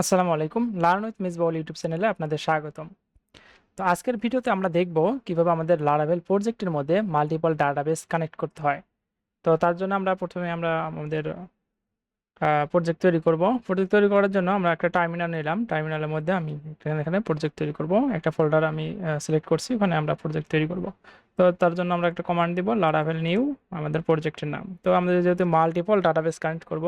আসসালামু আলাইকুম, learn with Miss Baul YouTube চ্যানেলে আপনাদের স্বাগতম। তো আজকের ভিডিওতে আমরা দেখব কীভাবে আমাদের লারাভেল প্রজেক্টের মধ্যে মাল্টিপল ডাটাবেস কানেক্ট করতে হয়। তো তার জন্য আমরা প্রথমে আমরা আমাদের প্রজেক্ট তৈরি করব। প্রজেক্ট তৈরি করার জন্য আমরা একটা টার্মিনাল নিলাম। টার্মিনালের মধ্যে আমি এখানে এখানে প্রজেক্ট তৈরি করব। একটা ফোল্ডার আমি সিলেক্ট করছি, ওখানে আমরা প্রজেক্ট তৈরি করব। তো তার জন্য আমরা একটা কমান্ড দিব লারাভেল নিউ আমাদের প্রজেক্টের নাম। তো আমাদের যেহেতু মাল্টিপল ডাটাবেস কানেক্ট করব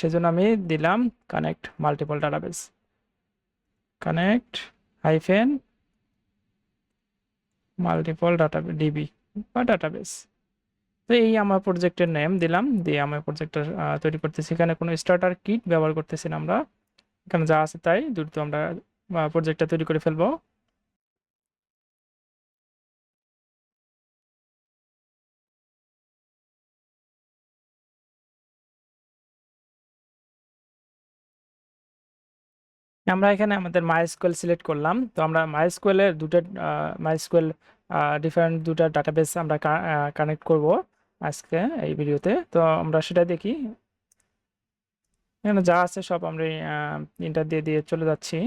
সেজন্য আমি দিলাম connect multiple database connect hyphen multiple data DB বা ডাটাবেস তো এই আমার প্রজেক্টের নেম দিলাম, দিয়ে আমার প্রজেক্টটা তৈরি করতেছি। এখানে কোনো স্টার্টার কিট ব্যবহার করতেছি না আমরা। এখানে যা আছে তাই দ্রুত আমরা প্রজেক্টটা তৈরি করে ফেলব। আমরা এখানে আমাদের মাইস্কুয়েল সিলেক্ট করলাম। তো আমরা মাইস্কুয়েলের দুটো মাইস্কুয়েল ডিফারেন্ট দুটা ডাটাবেস আমরা কানেক্ট করব আজকে এই ভিডিওতে। তো আমরা সেটা দেখি। এখানে যা আছে সব আমরা ইন্টার দিয়ে দিয়ে চলে যাচ্ছি।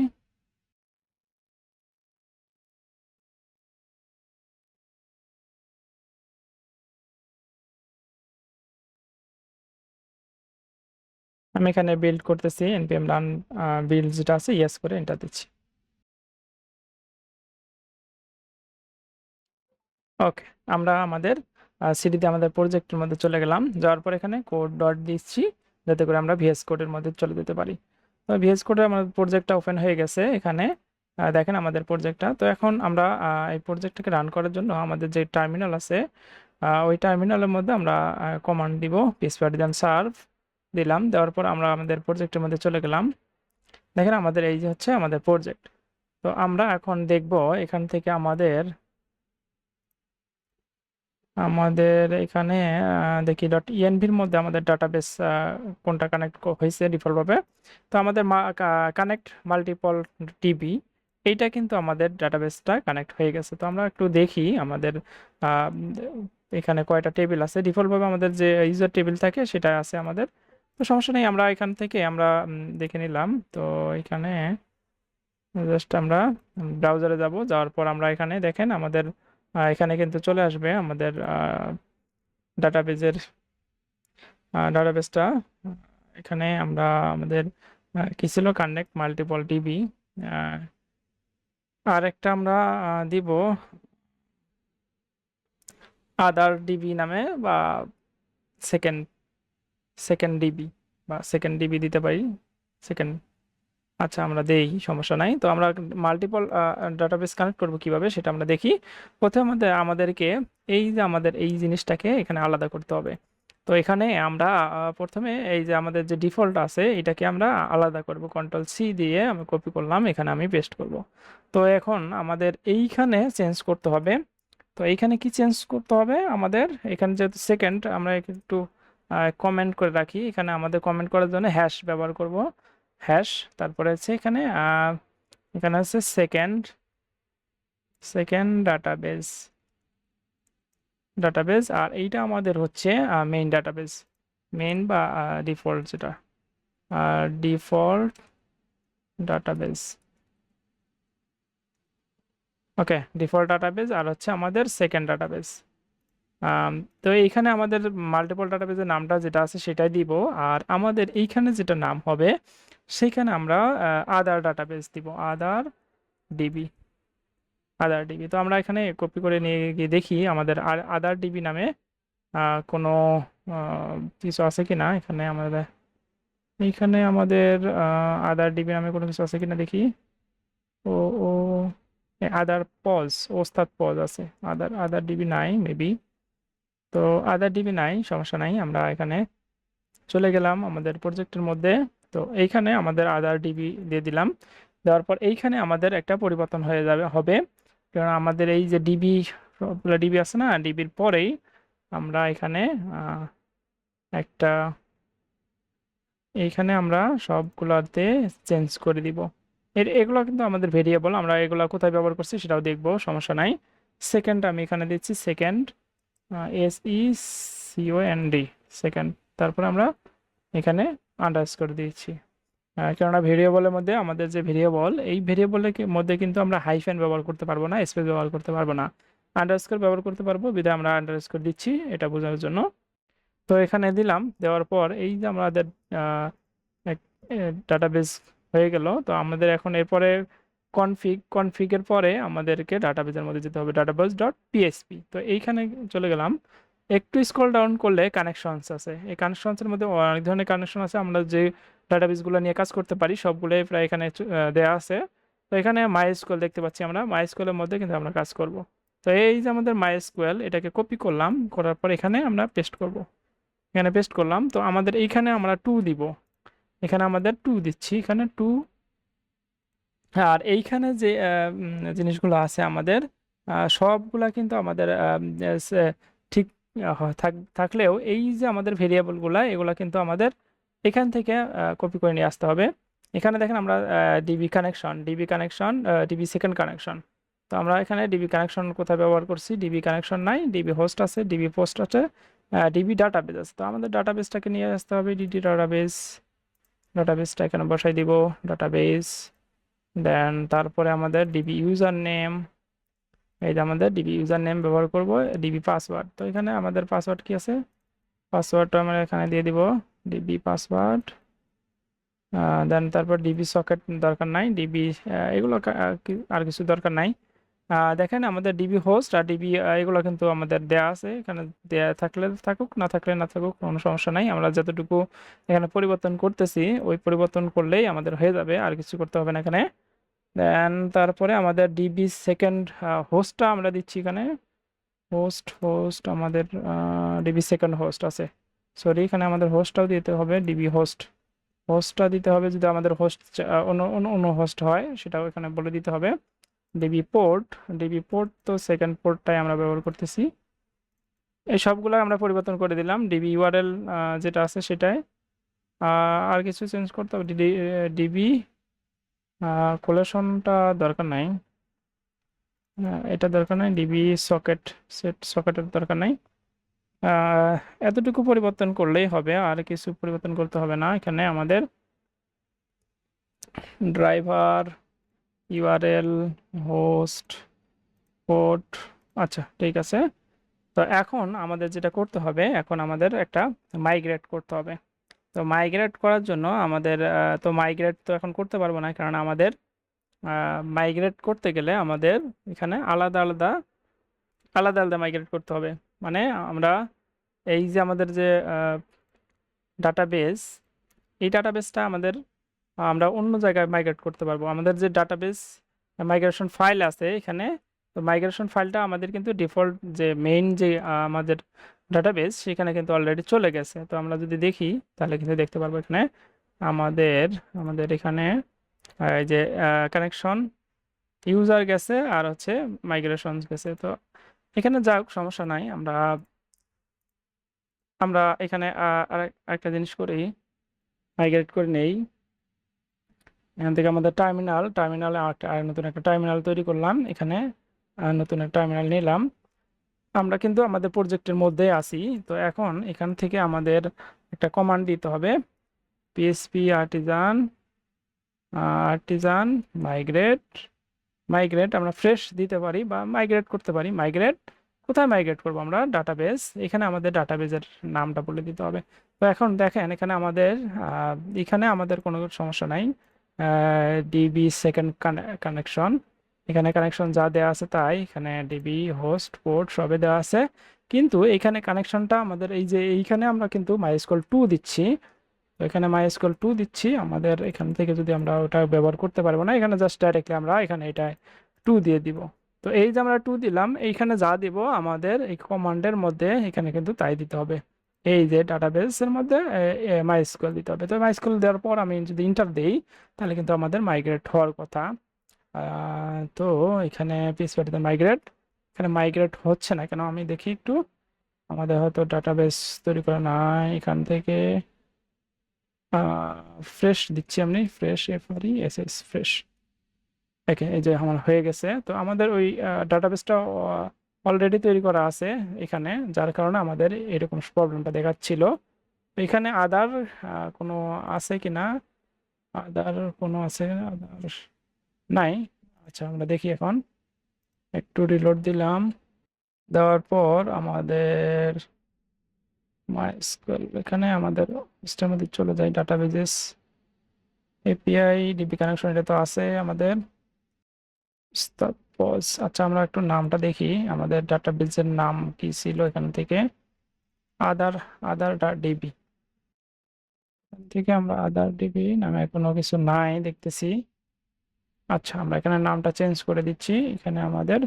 আমি এখানে বিল্ড করতেছি, npm রান বিল্ড যেটা আছে ইয়েস করে এন্টার দিচ্ছি। ওকে আমরা আমাদের সিডিতে আমাদের প্রজেক্টের মধ্যে চলে গেলাম। যাওয়ার পর এখানে কোড ডট দিচ্ছি, যাতে করে আমরা ভিএস কোডের মধ্যে চলে যেতে পারি। তো ভিএস কোডে আমাদের প্রজেক্টটা ওপেন হয়ে গেছে এখানে। দেখেন আমাদের প্রজেক্টটা তো এখন আমরা এই প্রজেক্টটাকে রান করার জন্য আমাদের যে টার্মিনাল আছে ওই টার্মিনালের মধ্যে আমরা কমান্ড দিব পিস প্যাডিজান সার্ভ দিলাম, দেওয়ার পর আমরা আমাদের প্রজেক্টের মধ্যে চলে গেলাম। দেখেন আমাদের এই যে হচ্ছে আমাদের প্রজেক্ট তো আমরা এখন দেখব এখান থেকে আমাদের আমাদের এখানে দেখি ডট ইএনভির মধ্যে আমাদের ডাটাবেস কোনটা কানেক্ট হয়েছে ডিফল্টভাবে তো আমাদের কানেক্ট মাল্টিপল টিভি এইটা কিন্তু আমাদের ডাটাবেসটা কানেক্ট হয়ে গেছে। তো আমরা একটু দেখি আমাদের এখানে কয়টা টেবিল আছে। ডিফল্টভাবে আমাদের যে ইউজার টেবিল থাকে সেটা আছে আমাদের তো সমস্যা নেই, আমরা এখান থেকে আমরা দেখে নিলাম। তো এখানে জাস্ট আমরা ব্রাউজারে যাব, যাওয়ার পর আমরা এখানে দেখেন আমাদের এখানে কিন্তু চলে আসবে আমাদের ডাটাবেজের ডাটাবেসটা এখানে আমরা আমাদের কি ছিল? কানেক্ট মাল্টিপল টিভি আর একটা আমরা দিব আদার ডিবি নামে বা সেকেন্ড সেকেন্ড ডিবি বা সেকেন্ড ডিবি দিতে পারি সেকেন্ড আচ্ছা আমরা দেই, সমস্যা নাই। তো আমরা মাল্টিপল ডাটাবেস কানেক্ট করব কীভাবে সেটা আমরা দেখি। প্রথমে আমাদেরকে এই যে আমাদের এই জিনিসটাকে এখানে আলাদা করতে হবে। তো এখানে আমরা প্রথমে এই যে আমাদের যে ডিফল্ট আছে, এটাকে আমরা আলাদা করব। কন্ট্রোল সি দিয়ে আমি কপি করলাম, এখানে আমি পেস্ট করব। তো এখন আমাদের এইখানে চেঞ্জ করতে হবে। তো এইখানে কি চেঞ্জ করতে হবে? আমাদের এখানে যেহেতু সেকেন্ড আমরা একটু কমেন্ট করে রাখি। এখানে আমাদের কমেন্ট করার জন্য হ্যাশ ব্যবহার করব। হ্যাশ তারপরে হচ্ছে এখানে এখানে হচ্ছে সেকেন্ড সেকেন্ড ডাটাবেস ডাটাবেস আর এইটা আমাদের হচ্ছে মেইন ডাটাবেস মেইন বা ডিফল্ট যেটা। আর default database okay default database আর হচ্ছে আমাদের সেকেন্ড ডাটাবেস তো এইখানে আমাদের মাল্টিপল ডাটাবেজের নামটা যেটা আছে সেটাই দিব। আর আমাদের এইখানে যেটা নাম হবে, সেইখানে আমরা আদার ডাটাবেস দিব। আদার ডিবি আদার ডিবি তো আমরা এখানে কপি করে নিয়ে গিয়ে দেখি আমাদের আর আদার ডিবি নামে কোনো কিছু আছে কি না এখানে আমাদের। এইখানে আমাদের আদার ডিবি নামে কোনো কিছু আছে কি না দেখি। ও ও আদার পজ ওস্তাদ পজ আছে। আদার আদার ডিবি নাই মেবি তো আদার ডিবি নাই, সমস্যা নাই, আমরা এখানে চলে গেলাম আমাদের প্রজেক্টের মধ্যে। তো এইখানে আমাদের আদার ডিবি দিয়ে দিলাম। দেওয়ার পর এইখানে আমাদের একটা পরিবর্তন হয়ে যাবে, হবে। কারণ আমাদের এই যে ডিবি ডিবি আছে না ডিবির পরেই আমরা এখানে একটা, এইখানে আমরা সবগুলোতে চেঞ্জ করে দিব। এর, এগুলো কিন্তু আমাদের ভেরিয়েবল আমরা এগুলো কোথায় ব্যবহার করছি সেটাও দেখব, সমস্যা নাই। সেকেন্ড আমি এখানে দিচ্ছি second S E N D second তারপর আমরা এখানে আন্ডারস্কোর দিয়েছি। আহ, কেননা ভেরিয়েবলের মধ্যে আমাদের যে ভেরিয়েবল এই ভেরিয়েবলের মধ্যে কিন্তু আমরা হাইফেন ব্যবহার করতে পারব না স্পেস ব্যবহার করতে পারব না। আন্ডারস্কোর ব্যবহার করতে পারব বিধায় আমরা আন্ডারস্কোর দিচ্ছি এটা বোঝানোর জন্য। তো এখানে দিলাম দেওয়ার পর এই যে আমাদের ডাটাবেস হয়ে গেল। তো আমাদের এখন এরপরে কনফিগ কনফিগের পরে আমাদেরকে ডাটাবেজের মধ্যে যেতে হবে ডাটাবেস ডট পিএসপি তো এইখানে চলে গেলাম। একটু স্ক্রল ডাউন করলে কানেকশনস আছে। এই কানেকশনসের মধ্যে অনেক ধরনের কানেকশন আছে। আমরা যে ডাটাবেসগুলো নিয়ে কাজ করতে পারি, সবগুলোই প্রায় এখানে দেয়া আছে। তো এখানে মাইস্কুয়েল দেখতে পাচ্ছি আমরা। মাইস্কুয়েলের মধ্যে কিন্তু আমরা কাজ করব। তো এই যে আমাদের মাইস্কুয়েল এটাকে কপি করলাম। করার পর এখানে আমরা পেস্ট করব। এখানে পেস্ট করলাম। তো আমাদের এইখানে আমরা টু দিব। এখানে আমাদের টু দিচ্ছি। এখানে টু আর এইখানে যে জিনিসগুলো আছে আমাদের সবগুলা কিন্তু আমাদের ঠিক থাক- থাকলেও এই যে আমাদের ভেরিয়েবলগুলা, এগুলা কিন্তু আমাদের এখান থেকে কপি করে নিয়ে আসতে হবে। এখানে দেখেন আমরা DB connection DB connection DB second connection. তো আমরা এখানে ডিবি কানেকশন কোথায় ব্যবহার করছি? ডিবি কানেকশন নাই, ডিবি হোস্ট আছে, ডিবি পোস্ট আছে ডিবি ডাটাবেস। আছে তো আমাদের ডাটাবেসটাকে নিয়ে আসতে হবে, ডিডি ডাটাবেস, ডাটাবেসটা এখানে বসাই দিব, ডাটাবেস। দেন তারপরে আমাদের ডিবি ইউজার নেম এই যে আমাদের ডিবি ইউজার নেম ব্যবহার করব ডিবি পাসওয়ার্ড তো এখানে আমাদের পাসওয়ার্ড কি আছে? পাসওয়ার্ডটা আমরা এখানে দিয়ে দিব ডিবি পাসওয়ার্ড দেন তারপর ডিবি সকেট দরকার নাই ডিবি এগুলো আর কিছু দরকার নাই। দেখেন আমাদের ডিবি হোস্ট আর ডিবি এগুলো কিন্তু আমাদের দেয়া আছে। এখানে দেয়া থাকলে থাকুক, না থাকলে না থাকুক, কোনো সমস্যা নাই। আমরা যতটুকু এখানে পরিবর্তন করতেছি, ওই পরিবর্তন করলেই আমাদের হয়ে যাবে, আর কিছু করতে হবে না এখানে। দেন তারপরে আমাদের ডিবি সেকেন্ড হোস্টটা আমরা দিচ্ছি এখানে। হোস্ট হোস্ট আমাদের ডিবি সেকেন্ড হোস্ট আছে। সরি এখানে আমাদের হোস্টটাও দিতে হবে ডিবি হোস্ট হোস্টটা দিতে হবে যদি আমাদের হোস্ট অন্য অন্য হোস্ট হয়, সেটাও এখানে বলে দিতে হবে। ডিবি পোর্ট ডিবি পোর্ট তো সেকেন্ড পোর্টটাই আমরা ব্যবহার করতেছি। এই সবগুলো আমরা পরিবর্তন করে দিলাম। ডিবি ইউআরএল যেটা আছে সেটাই। আর কিছু চেঞ্জ করতে হবে? ডিবি কোলেশনটা দরকার নাই। এটা দরকার নাই ডিবি সকেট সেট সকেটের দরকার নাই। এতটুকু পরিবর্তন করলেই হবে, আর কিছু পরিবর্তন করতে হবে না। এখানে আমাদের ড্রাইভার ইউআরএল হোস্ট পোর্ট আচ্ছা ঠিক আছে। তো এখন আমাদের যেটা করতে হবে, এখন আমাদের একটা মাইগ্রেট করতে হবে। তো মাইগ্রেট করার জন্য আমাদের তো মাইগ্রেট তো এখন করতে পারব না, কারণ আমাদের মাইগ্রেট করতে গেলে আমাদের এখানে আলাদা আলাদা আলাদা আলাদা মাইগ্রেট করতে হবে। মানে আমরা এই যে আমাদের যে ডাটাবেস এই ডাটাবেসটা আমাদের, আমরা অন্য জায়গায় মাইগ্রেট করতে পারব। আমাদের যে ডাটাবেস মাইগ্রেশন ফাইল আছে এখানে, তো মাইগ্রেশন ফাইলটা আমাদের কিন্তু ডিফল্ট যে মেইন যে আমাদের ডাটাবেস সেখানে কিন্তু অলরেডি চলে গেছে। তো আমরা যদি দেখি, তাহলে কিন্তু দেখতে পারব এখানে আমাদের আমাদের এখানে এই যে কানেকশন ইউজার গেছে আর হচ্ছে মাইগ্রেশন গেছে। তো এখানে যাক সমস্যা নাই, আমরা আমরা এখানে আরেক- আরেকটা জিনিস করি মাইগ্রেট করে নেই। এখান থেকে আমাদের টার্মিনাল টার্মিনালে আর একটা আর নতুন একটা টার্মিনাল তৈরি করলাম। এখানে নতুন একটা টার্মিনাল নিলাম। আমরা কিন্তু আমাদের প্রজেক্টের মধ্যে আছি। তো এখন এখান থেকে আমাদের একটা কমান্ড দিতে হবে। PHP artisan artisan migrate migrate আমরা ফ্রেশ দিতে পারি বা মাইগ্রেট করতে পারি। মাইগ্রেট কোথায় মাইগ্রেট করব আমরা? ডাটাবেস এখানে আমাদের ডাটাবেজের নামটা বলে দিতে হবে। তো এখন দেখেন, এখানে আমাদের এখানে আমাদের কোনো সমস্যা নাই। ডিবি সেকেন্ড কানেকশন এখানে কানেকশন যা দেওয়া আছে তাই। এখানে ডিবি হোস্ট পোর্ট সবে দেওয়া আছে। কিন্তু এখানে কানেকশনটা আমাদের এই যে এইখানে আমরা কিন্তু মাইস্কল টু দিচ্ছি। তো এখানে মাইস্কল টু দিচ্ছি। আমাদের এখান থেকে যদি আমরা ওটা ব্যবহার করতে পারব না, এখানে জাস্ট ডাইরেক্টলি আমরা এখানে এটা টু দিয়ে দিব। তো এই যে আমরা টু দিলাম, এইখানে যা দিব আমাদের এই কমান্ডের মধ্যে এখানে কিন্তু তাই দিতে হবে। এই যে ডাটাবেসের মধ্যে মাইস্কুয়েল দিতে হবে। তো মাইস্কুয়েল দেওয়ার পর আমি যদি ইন্টার দিই, তাহলে কিন্তু আমাদের মাইগ্রেট হওয়ার কথা। তো এখানে পিএসপিতে মাইগ্রেট এখানে মাইগ্রেট হচ্ছে না, কেন আমি দেখি একটু। আমাদের হয়তো ডাটাবেস তৈরি করা নাই এখান থেকে। ফ্রেশ দিচ্ছি আমি fresh F R S S fresh okay এই যে আমার হয়ে গেছে। তো আমাদের ওই ডাটাবেসটা অলরেডি তৈরি করা আছে এখানে, যার কারণে আমাদের এরকম প্রবলেমটা দেখাচ্ছিল। তো এখানে আদার কোনো আছে কি না আদার কোনো আছে? আদার নাই। আচ্ছা আমরা দেখি এখন। একটু রিলোড দিলাম। দেওয়ার পর আমাদের এখানে আমাদের সিস্টেম মধ্যে চলে যায় ডাটাবেজেস এপিআই ডিবি কানেকশন এটা তো আছে আমাদের। আচ্ছা আমরা একটু নামটা দেখি। আমাদের ডাটাবেজের নাম কি ছিল এখান থেকে? আদার আদার ডিবি থেকে আমরা আদার ডিবি নামে কোনো কিছু নাই দেখতেছি। আচ্ছা আমরা এখানে নামটা চেঞ্জ করে দিচ্ছি। এখানে আমাদের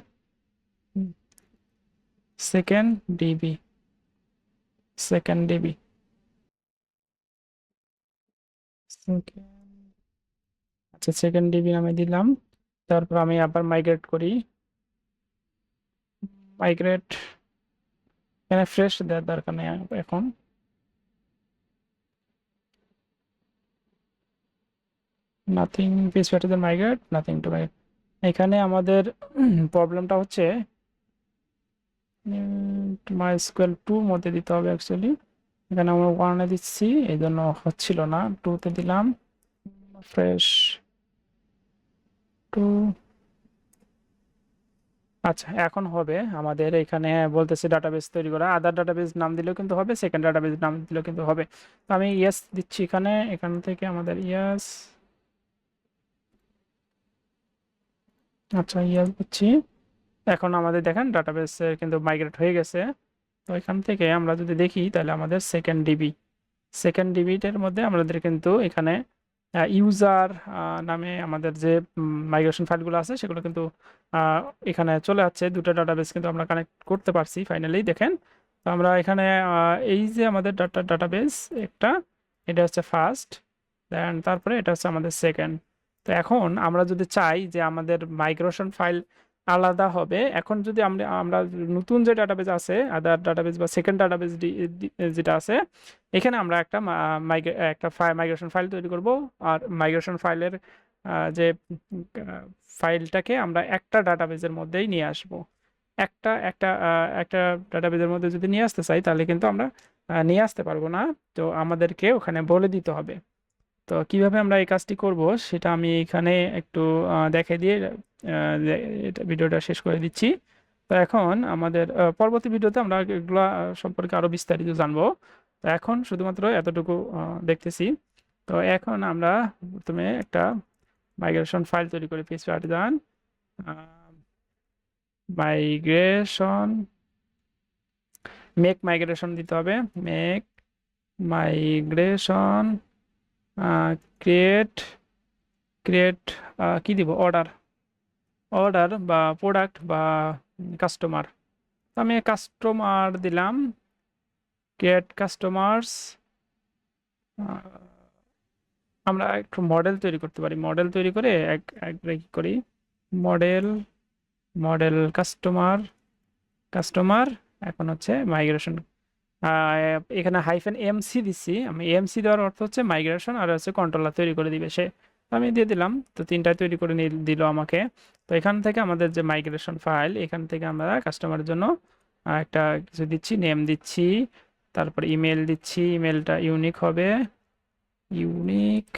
সেকেন্ড ডিবি সেকেন্ড ডিবি আচ্ছা সেকেন্ড ডিবি নামে দিলাম। তারপর আমি আবার মাইগ্রেট করি। মাইগ্রেট এখানে ফ্রেশ দেওয়ার দরকার নেই এখন। Nothing PHP my migrate nothing to migrate এখানে আমাদের প্রবলেমটা হচ্ছে মাই স্কোয়াল টু মধ্যে দিতে হবে অ্যাকচুয়ালি এখানে আমরা ওয়ানে দিচ্ছি, এই জন্য হচ্ছিল না। টুতে দিলাম ফ্রেশ টু আচ্ছা এখন হবে আমাদের এখানে বলতেছে ডাটাবেস তৈরি করা। আদার ডাটাবেস নাম দিলেও কিন্তু হবে সেকেন্ড ডাটাবেস নাম দিলেও কিন্তু হবে। তো আমি ইয়েস দিচ্ছি এখানে, এখান থেকে আমাদের ইয়েস আচ্ছা ইয়েস দিচ্ছি এখন আমাদের দেখেন ডাটাবেস কিন্তু মাইগ্রেট হয়ে গেছে। তো এখান থেকে আমরা যদি দেখি, তাহলে আমাদের সেকেন্ড ডিবি সেকেন্ড ডিবিটার মধ্যে আমাদের কিন্তু এখানে ইউজার নামে আমাদের যে মাইগ্রেশন ফাইলগুলো আছে, সেগুলো কিন্তু এখানে চলে যাচ্ছে দুটো ডাটাবেস কিন্তু আমরা কানেক্ট করতে পারছি ফাইনালি দেখেন। তো আমরা এখানে এই যে আমাদের ডাটা ডাটাবেস একটা, এটা হচ্ছে ফার্স্ট দেন তারপরে এটা হচ্ছে আমাদের সেকেন্ড তো এখন আমরা যদি চাই যে আমাদের মাইগ্রেশন ফাইল আলাদা হবে, এখন যদি আমরা আমরা নতুন যে ডাটাবেজ আছে আদার ডাটাবেজ বা সেকেন্ড ডাটাবেজ যেটা আছে, এখানে আমরা একটা একটা মাইগ্রেশন ফাইল তৈরি করব। আর মাইগ্রেশন ফাইলের যে ফাইলটাকে আমরা একটা ডাটাবেজের মধ্যেই নিয়ে আসব। একটা একটা একটা ডাটাবেজের মধ্যে যদি নিয়ে আসতে চাই, তাহলে কিন্তু আমরা নিয়ে আসতে পারব না। তো আমাদেরকে ওখানে বলে দিতে হবে। তো কীভাবে আমরা এই কাজটি করব সেটা আমি এখানে একটু দেখে দিয়ে এটা ভিডিওটা শেষ করে দিচ্ছি। তো এখন আমাদের পরবর্তী ভিডিওতে আমরা এগুলো সম্পর্কে আরও বিস্তারিত জানব। তো এখন শুধুমাত্র এতটুকু দেখতেছি। তো এখন আমরা প্রথমে একটা মাইগ্রেশন ফাইল তৈরি করি PHP artisan migration make migration দিতে হবে। মেক মাইগ্রেশন ক্রিয়েট ক্রিয়েট কি দিব? অর্ডার অর্ডার বা প্রোডাক্ট বা কাস্টমার আমি কাস্টমার দিলাম। ক্রিয়েট কাস্টমার্স আমরা একটু মডেল তৈরি করতে পারি। মডেল তৈরি করে এক কি করি? মডেল মডেল কাস্টমার কাস্টমার এখন হচ্ছে মাইগ্রেশন এখানে হাইফেন এমসি দিচ্ছি। আমি এমসি দেওয়ার অর্থ হচ্ছে মাইগ্রেশন আর হচ্ছে কন্ট্রোলার তৈরি করে দিবে সে। আমি দিয়ে দিলাম। তো তিনটায় তৈরি করে দিল আমাকে। তো এখান থেকে আমাদের যে মাইগ্রেশন ফাইল এখান থেকে আমরা কাস্টমারের জন্য একটা কিছু দিচ্ছি নেম দিচ্ছি। তারপর ইমেল দিচ্ছি। ইমেলটা ইউনিক হবে। ইউনিক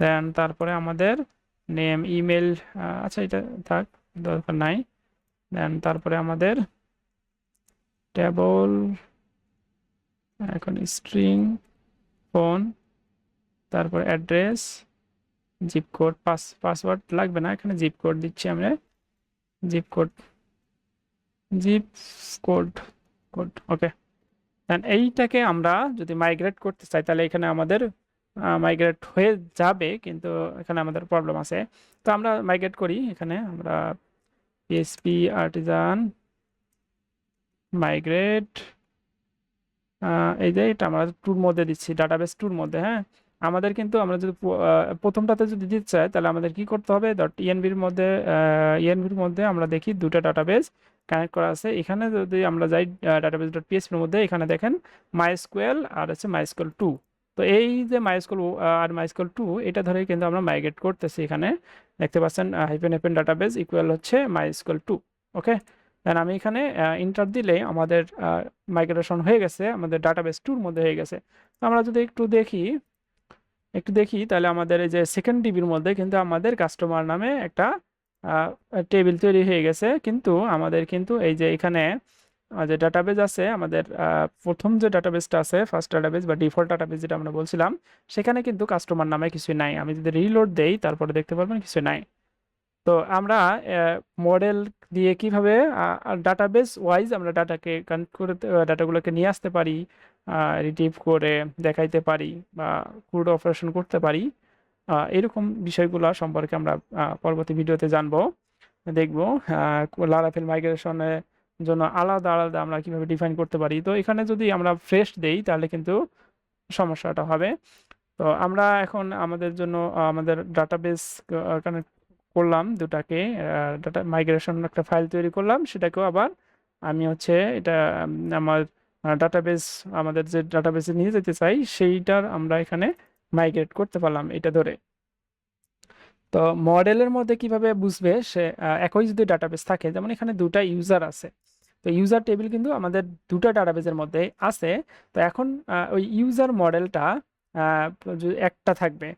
দেন তারপরে আমাদের নেম ইমেল আচ্ছা এটা থাক, দরকার নাই। দেন তারপরে আমাদের টেবল এখন স্ট্রিং ফোন তারপর address zip code pass password লাগবে না, এখানে জিপ কোড দিচ্ছি আমরা। Zip code zip code code okay then এইটাকে আমরা যদি মাইগ্রেট করতে চাই, তাহলে এখানে আমাদের মাইগ্রেট হয়ে যাবে, কিন্তু এখানে আমাদের প্রবলেম আছে। তো আমরা মাইগ্রেট করি, এখানে আমরা পিএসপি আর্টিজান মাইগ্রেট এই যে এটা আমরা টুর মধ্যে দিচ্ছি ডাটাবেস টুর মধ্যে হ্যাঁ? আমাদের কিন্তু আমরা যদি প্রথমটাতে যদি দিতে চাই, তাহলে আমাদের কি করতে হবে? ডট ইএনবির মধ্যে ইএনবির মধ্যে আমরা দেখি দুটো ডাটাবেস কানেক্ট করা আছে। এখানে যদি আমরা যাই ডাটাবেস ডট পিএসপির মধ্যে, এখানে দেখেন মাইস্কুয়েল আর হচ্ছে মাইস্কুয়েল টু তো এই যে মাইস্কুল আর মাইস্কুয়েল টু এটা ধরেই কিন্তু আমরা মাইগ্রেট করতেছি এখানে। দেখতে পাচ্ছেন হাইপেন হাইপেন ডাটাবেস ইকুয়াল হচ্ছে মাইস্কুয়েল টু ওকে দেন আমি এখানে ইন্টার দিলে আমাদের মাইগ্রেশন হয়ে গেছে, আমাদের ডাটাবেস টুর মধ্যে হয়ে গেছে। তো আমরা যদি একটু দেখি একটু দেখি, তাহলে আমাদের এই যে সেকেন্ড ডিবির মধ্যে কিন্তু আমাদের কাস্টমার নামে একটা টেবিল তৈরি হয়ে গেছে। কিন্তু আমাদের কিন্তু এই যে এখানে যে ডাটাবেজ আছে, আমাদের প্রথম যে ডাটাবেজটা আছে ফার্স্ট ডাটাবেজ বা ডিফল্ট ডাটাবেজ যেটা আমরা বলছিলাম, সেখানে কিন্তু কাস্টমার নামে কিছু নাই। আমি যদি রিলোড দেই, তারপরে দেখতে পারবেন কিছু নাই। তো আমরা মডেল দিয়ে কীভাবে ডাটাবেস ওয়াইজ আমরা ডাটাকে কানেক্ট করে ডাটাগুলোকে নিয়ে আসতে পারি রিটিভ করে দেখাইতে পারি বা ক্রুড অপারেশন করতে পারি। এরকম বিষয়গুলো সম্পর্কে আমরা পরবর্তী ভিডিওতে জানব। দেখব লারাফেল মাইগ্রেশনের জন্য আলাদা আলাদা আমরা কীভাবে ডিফাইন করতে পারি। তো এখানে যদি আমরা ফ্রেশ দেই, তাহলে কিন্তু সমস্যাটা হবে। তো আমরা এখন আমাদের জন্য আমাদের ডাটাবেস কানেক্ট করলাম দুটাকে ডাটা মাইগ্রেশন একটা ফাইল তৈরি করলাম, সেটাকেও আবার আমি হচ্ছে এটা আমার ডাটাবেস আমাদের যে ডাটাবেসে নিয়ে যেতে চাই, সেইটার আমরা এখানে মাইগ্রেট করতে পারলাম এটা ধরে। তো মডেলের মধ্যে কীভাবে বুঝবে সে একই যদি ডাটাবেস থাকে, যেমন এখানে দুটা ইউজার আছে, তো ইউজার টেবিল কিন্তু আমাদের দুটা ডাটাবেসের মধ্যে আছে, তো এখন ওই ইউজার মডেলটা একটা থাকবে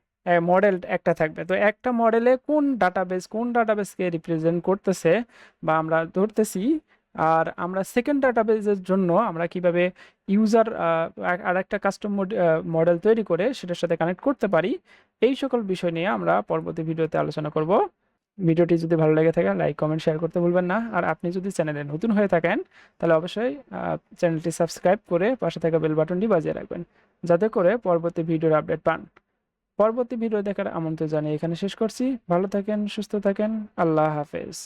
মডেল একটা থাকবে। তো একটা মডেলে কোন ডাটাবেস কোন ডাটাবেসকে রিপ্রেজেন্ট করতেছে বা আমরা ধরতেছি, আর আমরা সেকেন্ড ডাটাবেসের জন্য আমরা কীভাবে ইউজার আর একটা কাস্টম মডেল তৈরি করে সেটার সাথে কানেক্ট করতে পারি, এই সকল বিষয় নিয়ে আমরা পরবর্তী ভিডিওতে আলোচনা করব। ভিডিওটি যদি ভালো লেগে থাকে লাইক কমেন্ট শেয়ার করতে ভুলবেন না। আর আপনি যদি চ্যানেলে নতুন হয়ে থাকেন, তাহলে অবশ্যই চ্যানেলটি সাবস্ক্রাইব করে পাশে থাকা বেল বাটনটি বাজিয়ে রাখবেন, যাতে করে পরবর্তী ভিডিওর আপডেট পান। পরবর্তী ভিডিও দেখার আমন্ত্রণ জানিয়ে এখানে শেষ করছি। ভালো থাকেন সুস্থ থাকেন। আল্লাহ হাফেজ।